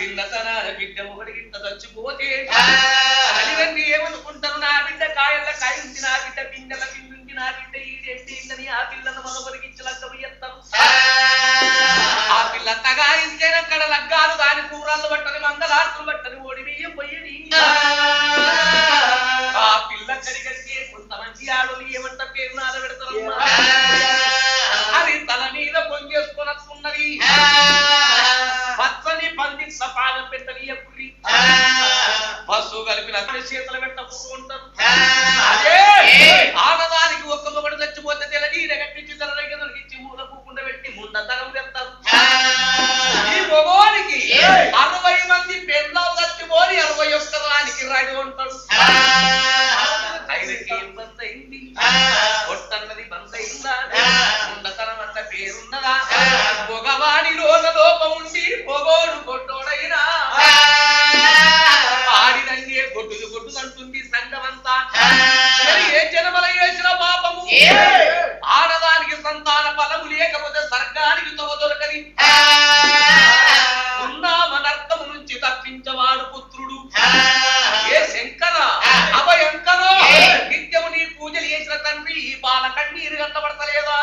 చిన్నతనాల బిడ్డ ఒకటి గిట్ట చచ్చిపోతే తల్లిదండ్రి ఏమనుకుంటారు? నా బిడ్డ కాయల కాయ ఉంది నా బిడ్డ పిందెల పిండి నా బిడ్డ ఈ రెడ్డి ఇందని ఆ పిల్లను మరొకరికి ఇచ్చలక్క ఎత్తాం ఆ. పిల్ల అత్తగా ఇంకేనక్కడ లగ్గాలు దాని కూరలు పట్టని మందలార్తులు పట్టని ఓడి బియ్యం పొయ్యని ఆ. పిల్ల కడిగడిగే కొంత మంచి ఆడోళ్ళు ఏమంట పేరు నాద పెడతారమ్మా ఉంటారు ఆడదానికి ఒక్క మొగడు చచ్చిపోతే తెలది కట్టించి తల ఇచ్చి మూల కూకుండా పెట్టి ముండతనం తండ్రి ఈ బాల కన్నీరు కట్టబడతలేదా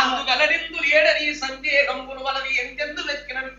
అందుగల నిందులు ఏడని సందేహములు వలవి ఎంతెందు వెతికిన అని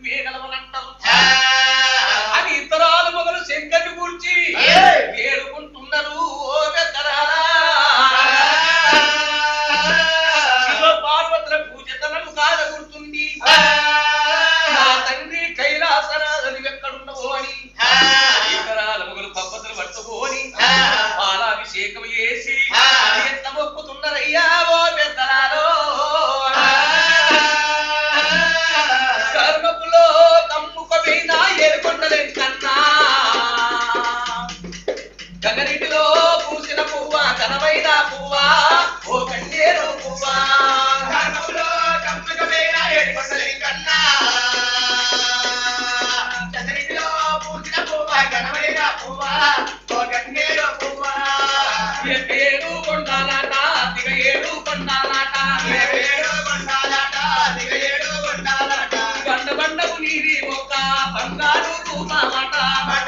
గగనిటిలో పూసిన పువ్వా ఘనమైన పువ్వా ఓ కన్నేరు పువ్వా కర్మములో కమ్మకమైన ఏడుకొండలి కన్నా. చంద్రుడిలో పూసిన పువ్వ, ఘనమైన పువ్వ, ఓ గన్నేరు పువ్వ. ఏ పేరు కొండాలాట దిగ ఏడు కొండాలాట ఏడు కొండాలాట, దిగ ఏడు కొండాలాట. బండ బండకు నీరి మొక్క బంగారు రూపమాట బట్ట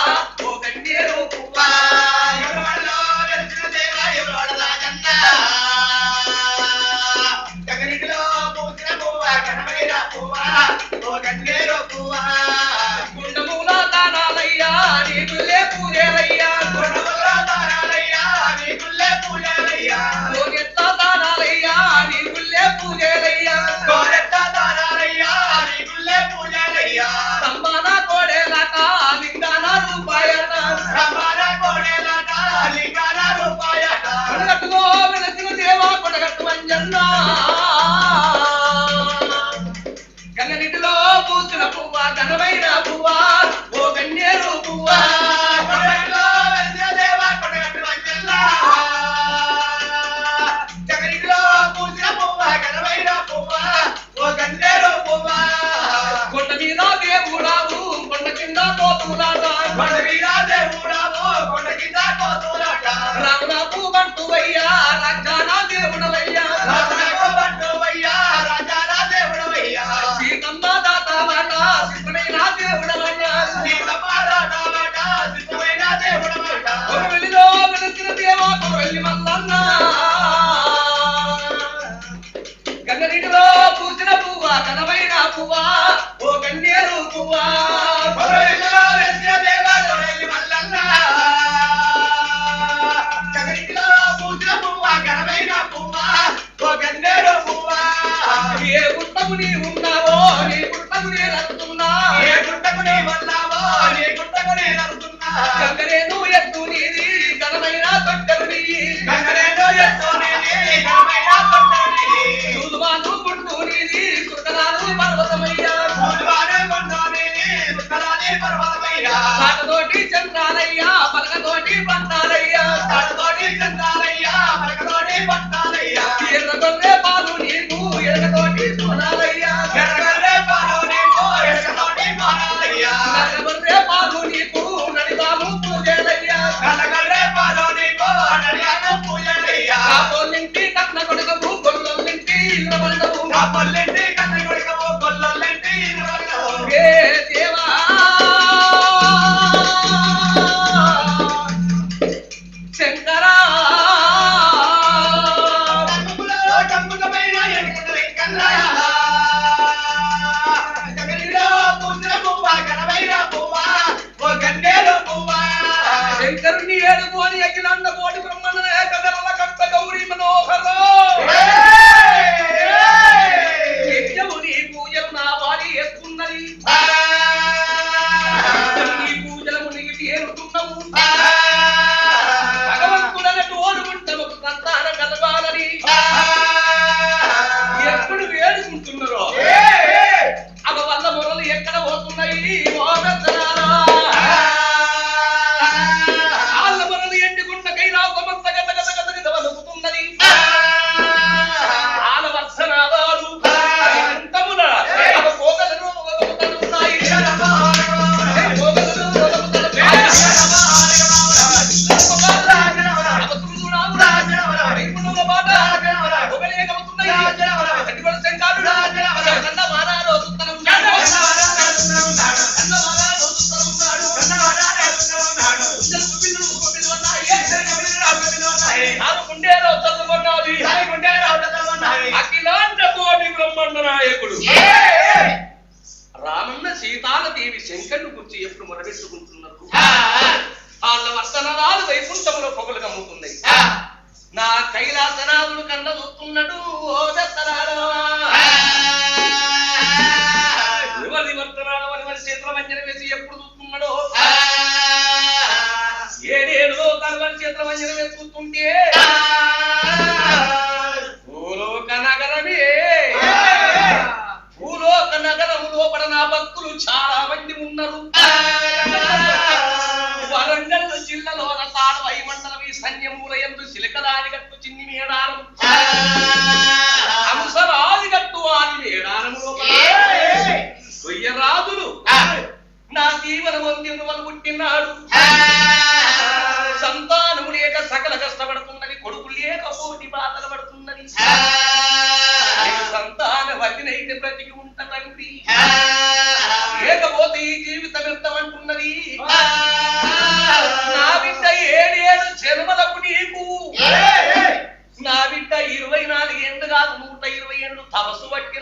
పూసిన పువ్వ ఘనమైన పువ్వ ఓ కన్నేరు పువ్వ. కొడగట్టులో వెలిసిన దేవా, కొడగట్టు వెలిసిన దేవా కొరవెల్లి మల్లన్న గంగనీటిలో పూసిన ఓ కన్నేరు పువ్వా? money I cannot ఉన్నాయి. నాలుగు గుండెలో చదువుకున్నది. అఖిలాండ కోటి బ్రహ్మాండ నాయకుడు రామన్న సీతాల దేవి శంకరుని గురించి ఎప్పుడు మొరబెట్టుకుంటున్నారు వాళ్ళ వర్తనాలు వైకుంఠంలో పొగలు కమ్ముతున్నాయి. నా కైలాసనాథుడు కన్న చూస్తున్నాడు ఓ దత్తరాడా. వేసి ఎప్పుడు చూస్తున్నాడో? ఏడేడు వంజన వేసి చూస్తుంటే ఉన్నారు వరంగల్ జిల్లాలో తాడవై మండలం ఈ సైన్యమూల ఎందు సిలకదాని గట్టు చిన్ని మేడారం. అంశరాది గట్టు ఆది మేడారం లోపల. కొయ్యరాజులు నా పొందిన వాళ్ళు పుట్టినాడు.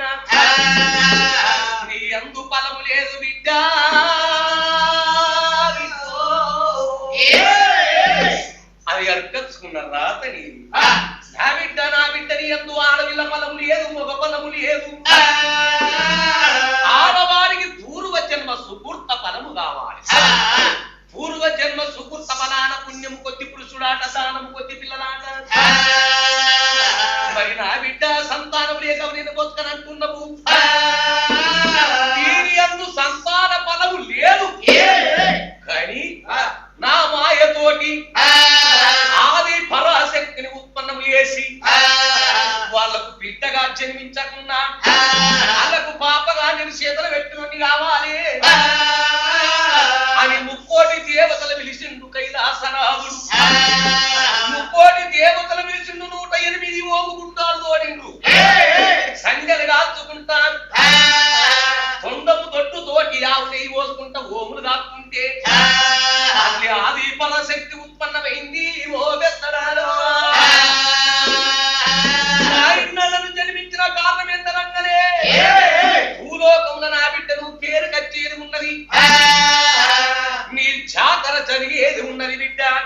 పట్టిన నీ అందు ఫలము లేదు బిడ్డ. అది అర్కచ్చుకున్న రాత నీది నా బిడ్డ నా బిడ్డ నీ అందు ఆడవిల్ల ఫలము లేదు మగ ఫలము లేదు. ఆడవారికి పూర్వ జన్మ సుకృత ఫలము కావాలి. చేసి వాళ్ళకు బిడ్డగా జన్మించకుండా వాళ్ళకు పాపగా నేను చేతులు పెట్టుకొని కావాలి అని ముక్కోటి దేవతలు పిలిచిండు కైలాసనాథుడు. ముక్కోటి దేవతలు పిలిచిండు నూట ఎనిమిది గుండాలు తోడిండు. సంగలు కాచుకుంటాను తొండము తొట్టు తోటి ఆవు నెయ్యి పోసుకుంటా ఓములు కాకుంటే అల్లి ఆది పరశక్తి ఉత్పన్నమైంది. ఓ బెత్తడాలో சொல்லிவிட்டான்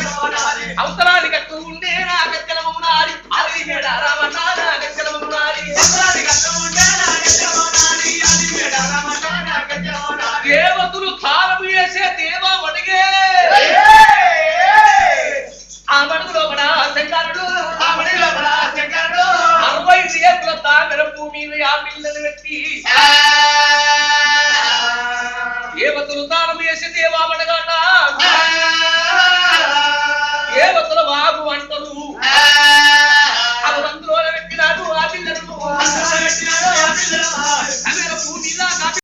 శంకరుడు అరవై సేపుల తామర భూమి మీద ఆ పిల్లలు పెట్టి